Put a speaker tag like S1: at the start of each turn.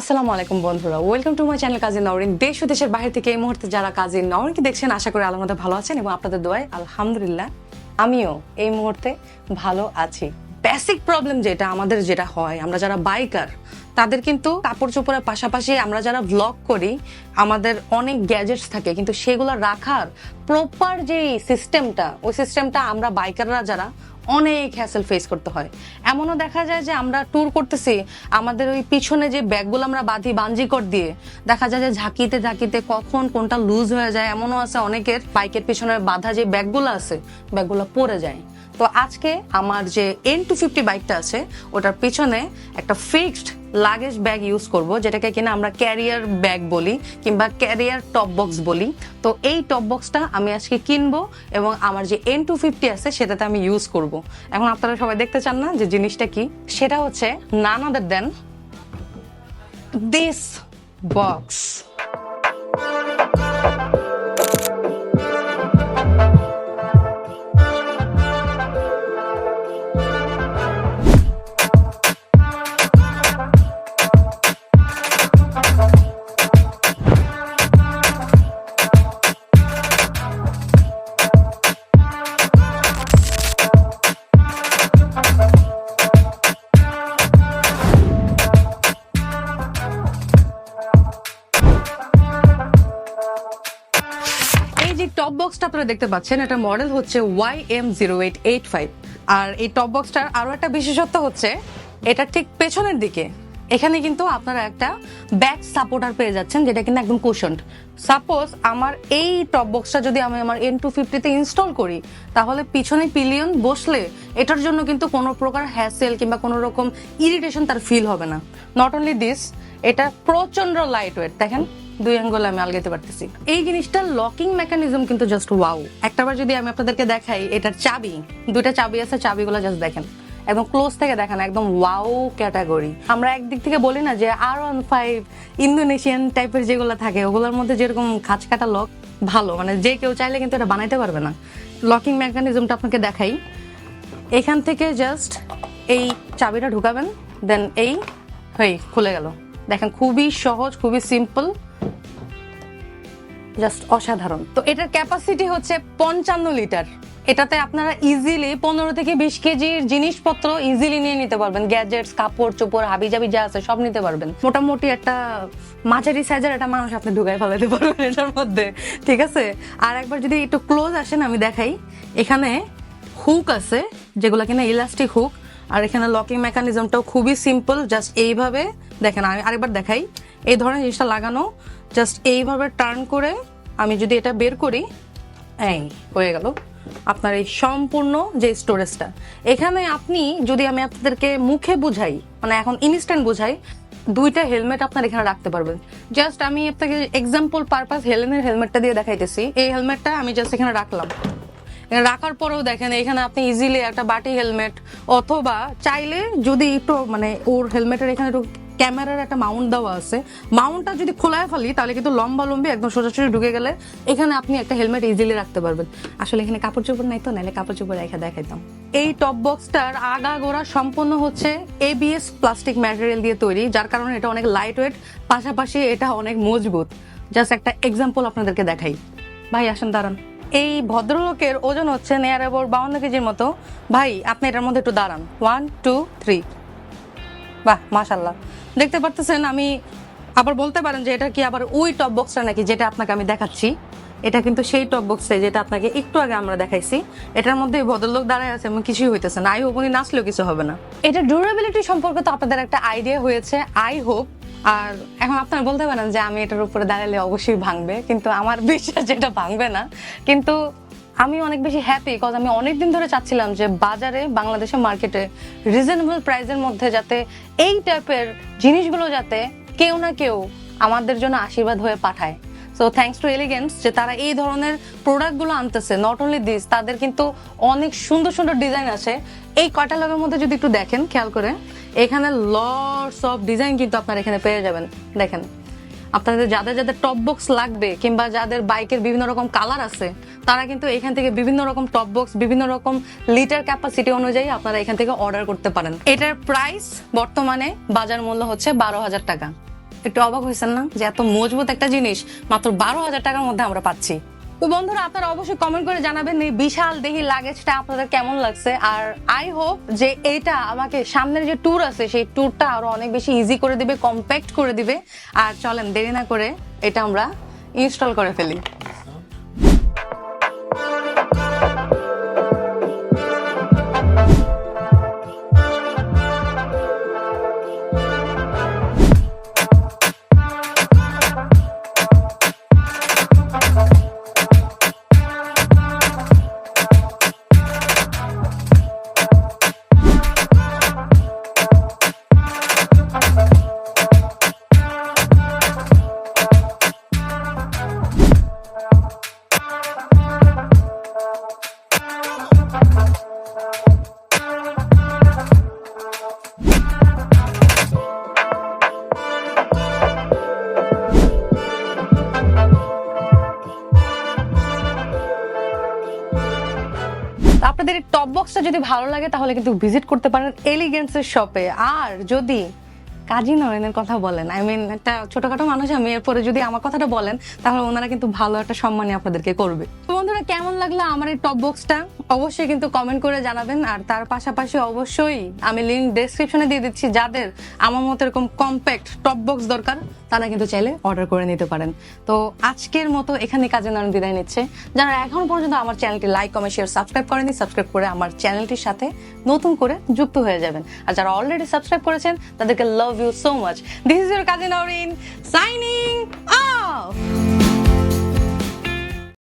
S1: আসসালামু আলাইকুম বন্ধুরা। Welcome to my channel Kazi Nowrin দেশ ও দেশের বাইরে থেকে এই মুহূর্তে যারা কাজী নওরিনকে দেখছেন, আশা করি আল্লাহ ভালো আছেন এবং আপনাদের দোয়ায় আলহামদুলিল্লাহ আমিও এই মুহূর্তে ভালো আছি। বেসিক প্রবলেম যেটা, আমাদের যেটা হয়, আমরা যারা বাইকার তাদের কিন্তু কাপড় চোপড়ের পাশাপাশি আমরা যারা ব্লগ করি, আমাদের অনেক গ্যাজেটস থাকে, কিন্তু সেগুলো রাখার প্রপার যে সিস্টেমটা ওই সিস্টেমটা আমরা বাইকাররা যারা অনেক হ্যাসেল ফেস করতে হয়। এমনও দেখা যায় যে আমরা ট্যুর করতেছি, আমাদের ওই পিছনে যে ব্যাগগুলো আমরা বাঁধি বাঞ্জিকর দিয়ে, দেখা যায় যে ঝাঁকিতে ঝাঁকিতে কখন কোনটা লুজ হয়ে যায়, এমনও আছে অনেকের বাইকের পিছনে বাঁধা যে ব্যাগগুলো আছে, ব্যাগগুলো পড়ে যায়। তো আজকে আমার যে এন টু ফিফটি বাইকটা আছে, ওটার পিছনে একটা ফিক্সড লাগেজ ব্যাগ ইউজ করব, যেটাকে কিনা আমরা ক্যারিয়ার ব্যাগ বলি কিংবা ক্যারিয়ার টপ বক্স বলি। তো এই টপ বক্সটা আমি আজকে কিনবো এবং আমার যে এন টু ফিফটি আছে সেটাতে আমি ইউজ করব। এখন আপনারা সবাই দেখতে চান না যে জিনিসটা কি? সেটা হচ্ছে নান আদার দেন দিস বক্স বক্সটা আপনারা দেখতে পাচ্ছেন, এটা মডেল হচ্ছে Y M zero eight eight five আর এই টপ বক্সটার আরও একটা বিশেষত্ব হচ্ছে এটা ঠিক পেছনের দিকে, এখানে কিন্তু আপনারা একটা ব্যাক সাপোর্টার পেয়ে যাচ্ছেন, যেটা কিন্তু একদম কুশন্ড সাপোজ আমার এই টপ বক্সটা যদি আমি আমার এন টু ফিফটিতে ইনস্টল করি, তাহলে পিছনে পিলিয়ন বসলে এটার জন্য কিন্তু কোনো প্রকার হ্যাসেল কিংবা কোনো রকম ইরিটেশন তার ফিল হবে না। নট অনলি দিস এটা প্রচণ্ড লাইট ওয়েট দেখেন। দুই অ্যাঙ্গল আমি আলগাতে পারতেছি। এই জিনিসটার লকিং মেকানিজম কিন্তু জাস্ট ওয়াও একটাবার যদি আমি আপনাদেরকে দেখাই, এটার চাবি, দুইটা চাবি আছে, চাবিগুলো জাস্ট দেখেন। একদম ক্লোজ থেকে দেখেন, একদম ওয়াও ক্যাটাগরি আমরা একদিক থেকে বলি না যে আর ওয়ান ফাইভ ইন্দোনেশিয়ান টাইপের যেগুলো থাকে, ওগুলোর মধ্যে যেরকম খাঁচ কাটা লক ভালো। মানে যে কেউ চাইলে কিন্তু এটা বানাইতে পারবে না। লকিং মেকানিজমটা আপনাকে দেখাই। এখান থেকে জাস্ট এই চাবিটা ঢুকাবেন দেন এই, হয়ে, খুলে গেল। দেখেন, খুবই সহজ, খুবই সিম্পল জাস্ট অসাধারণ। তো এটার ক্যাপাসিটি হচ্ছে পঞ্চান্ন লিটার। এটাতে আপনারা ইজিলি পনেরো থেকে বিশ কেজির জিনিসপত্র ইজিলি নিয়ে নিতে পারবেন। গ্যাজেটস কাপড়, চোপড় হাবি জাবি যা আছে সব নিতে পারবেন। মোটামুটি একটা মাঝারি সাইজের একটা মানুষ আপনি ঢুকাই ফেলাতে পারবেন এটার মধ্যে। ঠিক আছে? আর একবার যদি একটু ক্লোজ আসেন, আমি দেখাই। এখানে হুক আছে, যেগুলো কিনা ইলাস্টিক হুক আর এখানে লকিং মেকানিজমটাও খুবই সিম্পল জাস্ট এইভাবে দেখেন, আমি আরেকবার দেখাই। এই ধরনের জিনিসটা লাগানো জাস্ট এইভাবে টার্ন করে আমি যদি এটা বের করি, এই হয়ে গেল আপনার এই সম্পূর্ণ যে স্টোরেজটা এখানে আপনি যদি আমি আপনাদেরকে মুখে বুঝাই মানে এখন ইনস্ট্যান্ট বুঝাই, দুইটা হেলমেট আপনার এখানে রাখতে পারবেন। জাস্ট আমি আপনাকে এক্সাম্পল পারপাস হেলেনের হেলমেটটা দিয়ে দেখাইতেছি। এই হেলমেটটা আমি জাস্ট এখানে রাখলাম। রাখার পরেও দেখেন, এখানে আপনি ইজিলি একটা বাটি হেলমেট অথবা চাইলে যদি একটু মানে ওর হেলমেটের এখানে একটু ক্যামেরার একটা মাউন্ট দেওয়া আছে। মাউন্টটা যদি খোলায় ফেলি, তাহলে কিন্তু লম্বা লম্বি একদম সোজাসুজি ঢুকে গেলে এখানে আপনি একটা হেলমেট ইজিলি রাখতে পারবেন। আসলে এখানে কাপড় চোপড় নাই তো, নাহলে কাপড় চোপড় রেখে দেখাইতাম। এই টপ বক্সটার আগা গোড়া সম্পূর্ণ হচ্ছে এবিএস প্লাস্টিক ম্যাটেরিয়াল দিয়ে তৈরি, যার কারণে এটা অনেক লাইট ওয়েট পাশাপাশি এটা অনেক মজবুত। জাস্ট একটা এক্সাম্পল আপনাদেরকে দেখাই। ভাই, আসেন, দাঁড়ান। এই ভদ্রলোকের ওজন হচ্ছে নেয়ার অ্যাবাউট বাউন্ন কেজির মতো। ভাই, আপনি এটার মধ্যে একটু দাঁড়ান। ওয়ান টু থ্রি বাহ মাশাল্লাহ দেখতে পারতেছেন, আমি আবার বলতে পারেন যে এটা কি আবার ওই টপ বক্সটা নাকি যেটা আপনাকে আমি দেখাচ্ছি? এটা কিন্তু সেই টপ বক্সে যেটা আপনাকে একটু আগে আমরা দেখাইছি। এটার মধ্যে ভদ্রলোক দাঁড়ায় আছে এবং কিছুই হইতেছে না। আই হোপ উনি নাচলেও কিছু হবে না। এটা ডিউরেবিলিটি সম্পর্কে তো আপনাদের একটা আইডিয়া হয়েছে। আই হোপ আর এখন আপনারা বলতে পারেন যে আমি এটার উপরে দাঁড়ালে অবশ্যই ভাঙবে, কিন্তু আমার বিশ্বাস যেটা ভাঙবে না। কিন্তু আমি অনেক বেশি হ্যাপি কজ আমি অনেক দিন ধরে চাচ্ছিলাম যে বাজারে, বাংলাদেশের মার্কেটে রিজনেবল প্রাইসের মধ্যে যাতে এই টাইপের জিনিসগুলো যাতে কেউ না কেউ আমাদের জন্য আশীর্বাদ হয়ে পাঠায়। সো থ্যাঙ্কস টু এলিগেন্স যে তারা এই ধরনের প্রোডাক্টগুলো আনতেছে নট অনলি দিস তাদের কিন্তু অনেক সুন্দর সুন্দর ডিজাইন আছে। এই ক্যাটালগের মধ্যে যদি একটু দেখেন, খেয়াল করে, এখানে লটস অফ ডিজাইন কিন্তু আপনারা এখানে পেয়ে যাবেন। দেখেন আপনাদের যাদের যাদের টপ বক্স লাগবে কিংবা যাদের বাইকের বিভিন্ন রকম কালার আছে, তারা কিন্তু এখান থেকে বিভিন্ন রকম টপ বক্স বিভিন্ন রকম লিটার ক্যাপাসিটি অনুযায়ী আপনারা এখান থেকে অর্ডার করতে পারেন। এটার প্রাইস বর্তমানে বাজার মূল্য হচ্ছে বারো হাজার টাকা। একটু অবাক হয়েছেন না? যে এত মজবুত একটা জিনিস, মাত্র বারো হাজার টাকার মধ্যে আমরা পাচ্ছি। তো বন্ধুরা, আপনারা অবশ্যই কমেন্ট করে জানাবেন এই বিশাল দেহি লাগেজটা আপনাদের কেমন লাগছে। আর আই হোপ যে এটা আমাকে সামনের যে ট্যুর আছে, সেই ট্যুরটা আরও অনেক বেশি ইজি করে দিবে কম্প্যাক্ট করে দিবে। আর চলেন, দেরি না করে এটা আমরা ইনস্টল করে ফেলি। বক্সটা যদি ভালো লাগে, তাহলে কিন্তু ভিজিট করতে পারেন এলিগেন্সের শপে আর যদি কাজী নয়নের কথা বলেন আই মিন একটা ছোটখাটো মানুষ, আমি এরপরে যদি আমার কথাটা বলেন, তাহলে ওনারা কিন্তু ভালো একটা সম্মানই আপনাদেরকে করবে। তো বন্ধুরা, কেমন লাগল আমার এই টপ বক্সটা অবশ্যই কিন্তু কমেন্ট করে জানাবেন। আর তার পাশাপাশি অবশ্যই আমি লিঙ্ক ডেসক্রিপশনে দিয়ে দিচ্ছি, যাদের আমার মতো এরকম কম্প্যাক্ট টপ বক্স দরকার, তারা কিন্তু চাইলে অর্ডার করে নিতে পারেন। তো আজকের মতো এখানে কাজে নারায়ণ বিদায় নিচ্ছে। যারা এখন পর্যন্ত আমার চ্যানেলটি লাইক কমেন্ট শেয়ার সাবস্ক্রাইব করেনি সাবস্ক্রাইব করে আমার চ্যানেলটির সাথে নতুন করে যুক্ত হয়ে যাবেন। আর যারা অলরেডি সাবস্ক্রাইব করেছেন, তাদেরকে love you so much this is your Kazi Nowrin signing off